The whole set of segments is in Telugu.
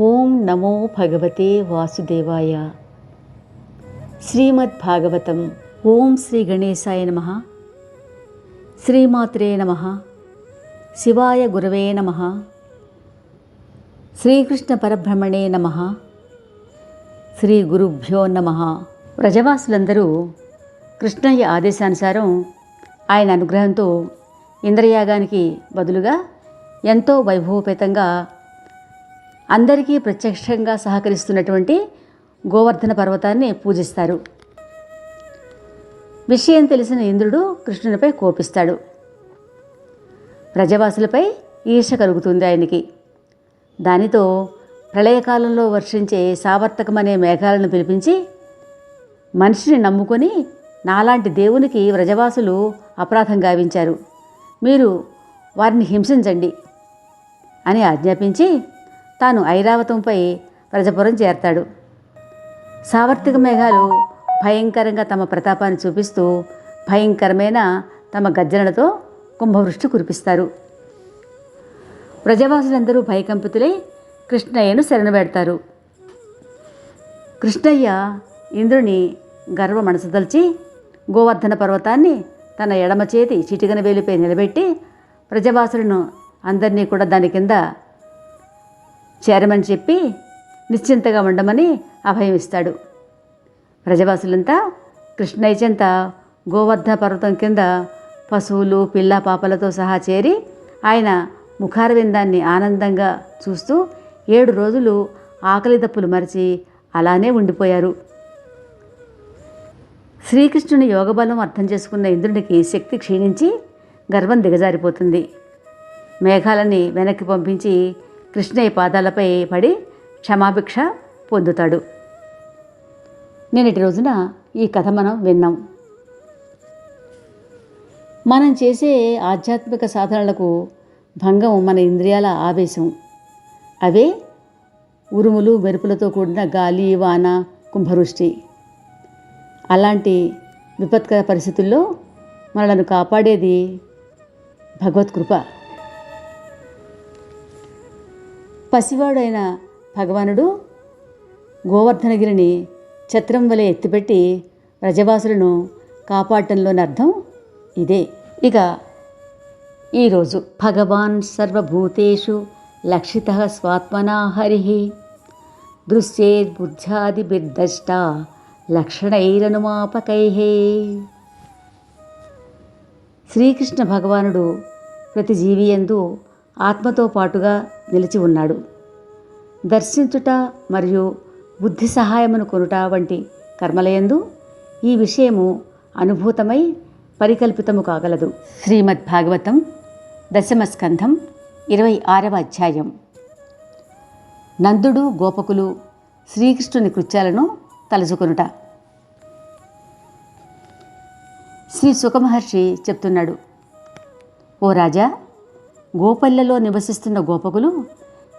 ఓం నమో భగవతే వాసుదేవాయ. శ్రీమద్ భాగవతం ఓం శ్రీ గణేశాయ నమ. శ్రీమాత్రే నమ. శివాయ గురవే నమ. శ్రీకృష్ణ పరబ్రహ్మణే నమ. శ్రీ గురుభ్యో నమ. ప్రజవాసులందరూ కృష్ణయ్య ఆదేశానుసారం ఆయన అనుగ్రహంతో ఇంద్రయాగానికి బదులుగా ఎంతో వైభవపేతంగా అందరికీ ప్రత్యక్షంగా సహకరిస్తున్నటువంటి గోవర్ధన పర్వతాన్ని పూజిస్తారు. విషయం తెలిసిన ఇంద్రుడు కృష్ణునిపై కోపిస్తాడు. ప్రజవాసులపై ఈర్ష కలుగుతుంది ఆయనకి. దానితో ప్రళయకాలంలో వర్షించే సావర్తకమనే మేఘాలను పిలిపించి మనిషిని నమ్ముకొని నాలాంటి దేవునికి వ్రజవాసులు అపరాధం గావించారు. మీరు వారిని హింసించండి అని ఆజ్ఞాపించి తాను ఐరావతంపై ప్రజపురం చేరతాడు. సావర్తిక మేఘాలు భయంకరంగా తమ ప్రతాపాన్ని చూపిస్తూ భయంకరమైన తమ గర్జనలతో కుంభవృష్టి కురిపిస్తారు. ప్రజవాసులందరూ భయకంపితులై కృష్ణయ్యను శరణబెడతారు కృష్ణయ్య ఇంద్రుని గర్వ మనసుదల్చి గోవర్ధన పర్వతాన్ని తన ఎడమ చేతి చిటికన వేలిపై నిలబెట్టి ప్రజవాసులను అందరినీ కూడా దాని కింద చేరమని చెప్పి నిశ్చింతగా ఉండమని అభయం ఇస్తాడు ప్రజవాసులంతా కృష్ణయ్య గోవర్ధన పర్వతం కింద పశువులు పిల్ల పాపలతో సహా చేరి ఆయన ముఖారవిందాన్ని ఆనందంగా చూస్తూ ఏడు రోజులు ఆకలి దప్పులు మరిచి అలానే ఉండిపోయారు. శ్రీకృష్ణుని యోగబలం అర్థం చేసుకున్న ఇంద్రునికి శక్తి క్షీణించి గర్వం దిగజారిపోతుంది. మేఘాలని వెనక్కి పంపించి కృష్ణయ్య పాదాలపై పడి క్షమాభిక్ష పొందుతాడు. నేనటి రోజున ఈ కథ మనం విన్నాం. మనం చేసే ఆధ్యాత్మిక సాధనలకు భంగం మన ఇంద్రియాల ఆవేశం. అవే ఉరుములు మెరుపులతో కూడిన గాలి వాన కుంభవృష్టి. అలాంటి విపత్కర పరిస్థితుల్లో మనలను కాపాడేది భగవత్కృప పసివాడైన భగవానుడు గోవర్ధనగిరిని ఛత్రం వలె ఎత్తిపెట్టి రజవాసులను కాపాడటంలోని అర్థం ఇదే. ఇక ఈరోజు భగవాన్ సర్వభూతేషు లక్షిత స్వాత్మనా హరి దృశ్యేర్బుద్ధ్యాదిభిర్దష్ట లక్షణైరనుమాపకై. శ్రీకృష్ణ భగవానుడు ప్రతి జీవియందు ఆత్మతో పాటుగా నిలిచి ఉన్నాడు. దర్శించుట మరియు బుద్ధి సహాయమును కొనుట వంటి కర్మలయందు ఈ విషయము అనుభూతమై పరికల్పితము కాగలదు. శ్రీమద్ భాగవతం దశమస్కంధం ఇరవై ఆరవ అధ్యాయం. నందుడు గోపకులు శ్రీకృష్ణుని కృత్యాలను తలుచుకొనుట. శ్రీ సుఖమహర్షి చెప్తున్నాడు ఓ రాజా గోపల్లెలో నివసిస్తున్న గోపకులు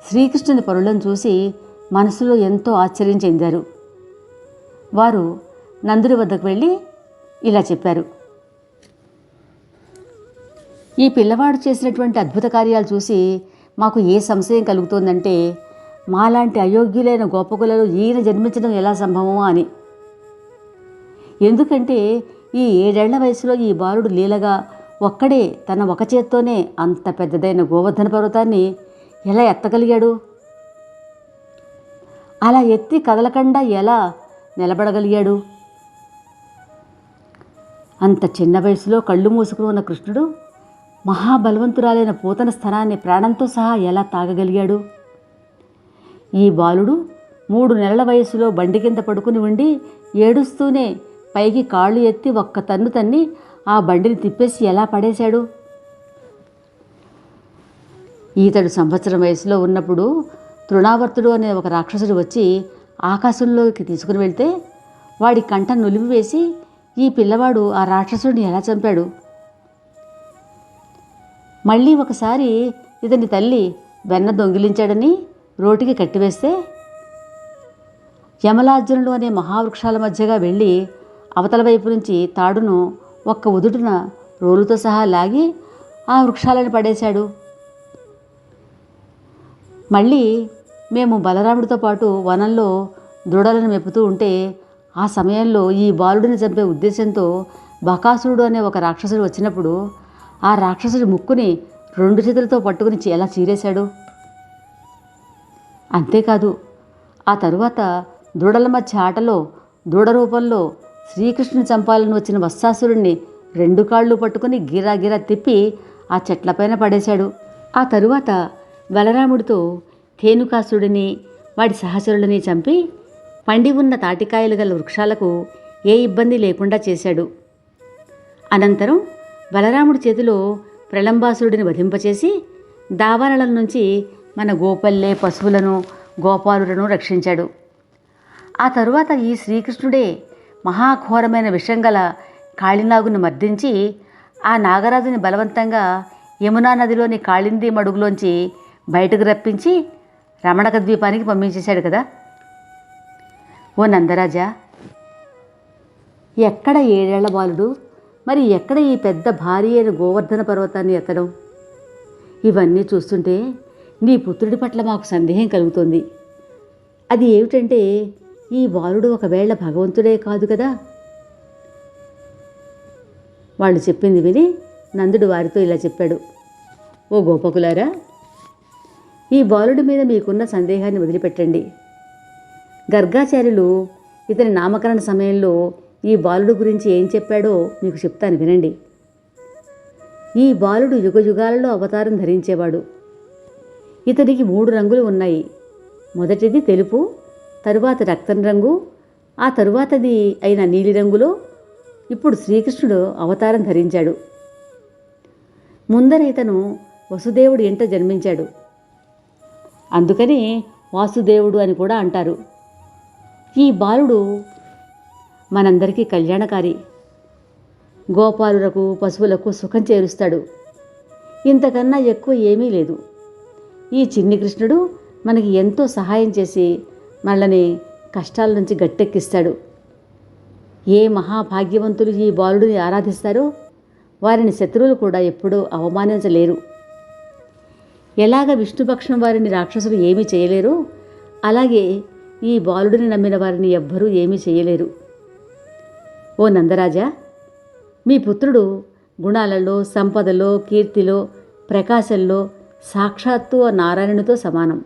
శ్రీకృష్ణుని పరులను చూసి మనసులో ఎంతో ఆశ్చర్యం చెందారు. వారు నందుడి వద్దకు వెళ్ళి ఇలా చెప్పారు. ఈ పిల్లవాడు చేసినటువంటి అద్భుత కార్యాలు చూసి మాకు ఏ సంశయం కలుగుతోందంటే మాలాంటి అయోగ్యులైన గోపకులలో ఈయన జన్మించడం ఎలా సంభవమో అని. ఎందుకంటే ఈ ఏడేళ్ళ వయసులో ఈ బాలుడు లీలగా ఒక్కడే తన ఒక చేత్తోనే అంత పెద్దదైన గోవర్ధన పర్వతాన్ని ఎలా ఎత్తగలిగాడు? అలా ఎత్తి కదలకుండా ఎలా నిలబడగలిగాడు? అంత చిన్న వయసులో కళ్ళు మూసుకుని ఉన్న కృష్ణుడు మహాబలవంతురాలైన పూతన స్థలాన్ని ప్రాణంతో సహా ఎలా తాగగలిగాడు? ఈ బాలుడు మూడు నెలల వయసులో బండి కింద పడుకుని ఉండి ఏడుస్తూనే పైకి కాళ్ళు ఎత్తి ఒక్క తన్ను తన్ని ఆ బండిని తిప్పేసి ఎలా పడేశాడు? ఈతడు సంవత్సరం వయసులో ఉన్నప్పుడు తృణావర్తుడు అనే ఒక రాక్షసుడు వచ్చి ఆకాశంలోకి తీసుకుని వెళ్తే వాడి కంట నులిమి వేసి ఈ పిల్లవాడు ఆ రాక్షసుడిని ఎలా చంపాడు? మళ్ళీ ఒకసారి ఇతని తల్లి వెన్న దొంగిలించాడని రోటికి కట్టివేస్తే యమలార్జునుడు అనే మహావృక్షాల మధ్యగా వెళ్ళి అవతల వైపు నుంచి తాడును ఒక్క ఉదుటున రోలుతో సహా లాగి ఆ వృక్షాలను పడేశాడు. మళ్ళీ మేము బలరాముడితో పాటు వనంలో దృఢలను మెప్పుతూ ఉంటే ఆ సమయంలో ఈ బాలుడిని చంపే ఉద్దేశంతో బకాసురుడు అనే ఒక రాక్షసుడు వచ్చినప్పుడు ఆ రాక్షసుడి ముక్కుని రెండు చేతులతో పట్టుకుని ఎలా చీరేశాడు. అంతేకాదు ఆ తరువాత దృఢల మధ్య ఆటలో దూడ రూపంలో శ్రీకృష్ణుని చంపాలని వచ్చిన వత్సాసురుణ్ణి రెండు కాళ్ళు పట్టుకుని గిరా తిప్పి ఆ చెట్లపైన పడేశాడు. ఆ తరువాత బలరాముడితో ధేనుకాసుడిని వాడి సహచరులని చంపి పండి ఉన్న తాటికాయలు గల వృక్షాలకు ఏ ఇబ్బంది లేకుండా చేశాడు. అనంతరం బలరాముడి చేతిలో ప్రళంబాసురుడిని వధింపచేసి దావానల నుంచి మన గోపల్లె పశువులను గోపాలులను రక్షించాడు. ఆ తరువాత ఈ శ్రీకృష్ణుడే మహాఘోరమైన విషం గల కాళినాగును మర్దించి ఆ నాగరాజుని బలవంతంగా యమునా నదిలోని కాళింది మడుగులోంచి బయటకు రప్పించి రమణక ద్వీపానికి పంపించేశాడు కదా. ఓ నందరాజా ఎక్కడ ఏడేళ్ళ బాలుడు? మరి ఎక్కడ ఈ పెద్ద భారీ అయిన గోవర్ధన పర్వతాన్ని ఎత్తడం? ఇవన్నీ చూస్తుంటే నీ పుత్రుడి పట్ల మాకు సందేహం కలుగుతుంది. అది ఏమిటంటే ఈ బాలుడు ఒకవేళ భగవంతుడే కాదు కదా? వాళ్ళు చెప్పింది విని నందుడు వారితో ఇలా చెప్పాడు. ఓ గోపకులారా ఈ బాలుడి మీద మీకున్న సందేహాన్ని వదిలిపెట్టండి. గర్గాచార్యులు ఇతని నామకరణ సమయంలో ఈ బాలుడు గురించి ఏం చెప్పాడో మీకు చెప్తాను వినండి. ఈ బాలుడు యుగయుగాలలో అవతారం ధరించేవాడు. ఇతనికి మూడు రంగులు ఉన్నాయి. మొదటిది తెలుపు తరువాత రక్తం రంగు ఆ తరువాతది అయిన నీలిరంగులో ఇప్పుడు శ్రీకృష్ణుడు అవతారం ధరించాడు. ముందర ఇతను వసుదేవుడు ఎంట జన్మించాడు. అందుకని వాసుదేవుడు అని కూడా అంటారు. ఈ బాలుడు మనందరికీ కళ్యాణకారి. గోపాలులకు పశువులకు సుఖం చేరుస్తాడు. ఇంతకన్నా ఎక్కువ ఏమీ లేదు. ఈ చిన్ని కృష్ణుడు మనకి ఎంతో సహాయం చేసి మనల్ని కష్టాల నుంచి గట్టెక్కిస్తాడు. ఏ మహాభాగ్యవంతులు ఈ బాలుడిని ఆరాధిస్తారో వారిని శత్రువులు కూడా ఎప్పుడూ అవమానించలేరు. ఎలాగ విష్ణుపక్షం వారిని రాక్షసులు ఏమీ చేయలేరు అలాగే ఈ బాలుడిని నమ్మిన వారిని ఎవ్వరూ ఏమీ చేయలేరు. ఓ నందరాజా మీ పుత్రుడు గుణాలలో సంపదలో కీర్తిలో ప్రకాశంలో సాక్షాత్తు ఆ నారాయణునితో సమానం.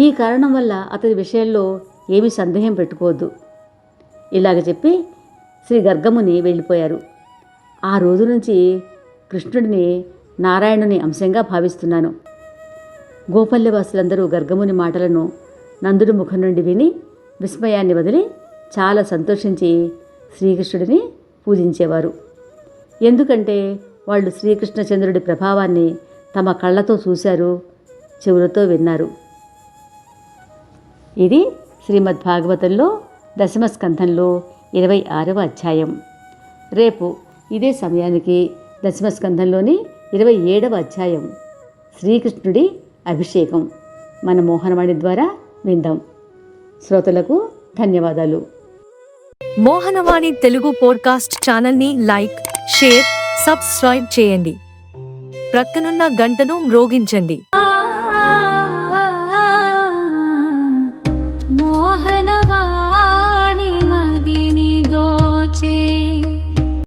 ఈ కారణం వల్ల అతని విషయంలో ఏమీ సందేహం పెట్టుకోవద్దు. ఇలాగ చెప్పి శ్రీ గర్గముని వెళ్ళిపోయారు. ఆ రోజు నుంచి కృష్ణుడిని నారాయణుని అంశంగా భావిస్తున్నాను. గోపల్యవాసులందరూ గర్గముని మాటలను నందుడి ముఖం నుండి విని విస్మయాన్ని వదిలి చాలా సంతోషించి శ్రీకృష్ణుడిని పూజించేవారు. ఎందుకంటే వాళ్ళు శ్రీకృష్ణచంద్రుడి ప్రభావాన్ని తమ కళ్ళతో చూశారు చెవులతో విన్నారు. ఇది శ్రీమద్ భాగవతంలో దశమ స్కంధంలో ఇరవై ఆరవ అధ్యాయం. రేపు ఇదే సమయానికి దశమ స్కంధంలోని ఇరవై ఏడవ అధ్యాయం. శ్రీకృష్ణుడి అభిషేకం. మన మోహనవాణి ద్వారా విందాం. శ్రోతలకు ధన్యవాదాలు. మోహనవాణి తెలుగు పోడ్కాస్ట్ ఛానల్ని లైక్ షేర్ సబ్స్క్రైబ్ చేయండి. ప్రక్కనున్న గంటను మ్రోగించండి.